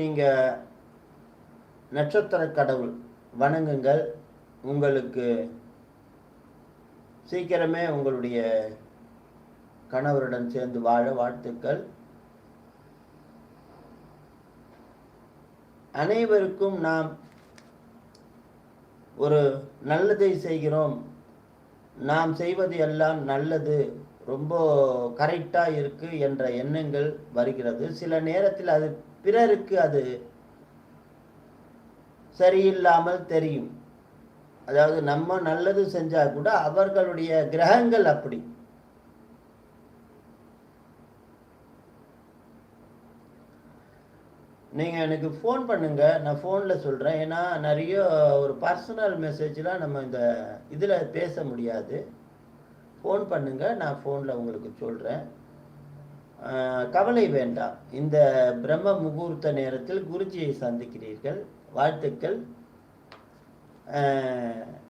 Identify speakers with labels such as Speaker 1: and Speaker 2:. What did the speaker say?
Speaker 1: நீங்கள் நட்சத்திர கடவுள் வணங்குங்கள். உங்களுக்கு சீக்கிரமே உங்களுடைய கணவருடன் சேர்ந்து வாழ வாழ்த்துக்கள். அனைவருக்கும் நாம் ஒரு நல்லதை செய்கிறோம். நாம் செய்வது எல்லாம் நல்லது. ரொம்ப கரெக்டாக இருக்குது என்ற எண்ணங்கள் வருகிறது. சில நேரத்தில் அது பிறருக்கு அது சரியில்லாமல் தெரியும். அதாவது நம்ம நல்லது செஞ்சால் கூட அவர்களுடைய கிரகங்கள் அப்படி. நீங்கள் எனக்கு ஃபோன் பண்ணுங்க. நான் ஃபோனில் சொல்கிறேன் ஏன்னா நிறைய ஒரு பர்சனல் மெசேஜ்லாம் நம்ம இந்த இதில் பேச முடியாது. ஃபோன் பண்ணுங்கள் நான் ஃபோனில் உங்களுக்கு சொல்கிறேன் கவலை வேண்டாம். இந்த பிரம்ம முகூர்த்த நேரத்தில் குருஜியை சந்திக்கிறீர்கள். வாழ்த்துக்கள்.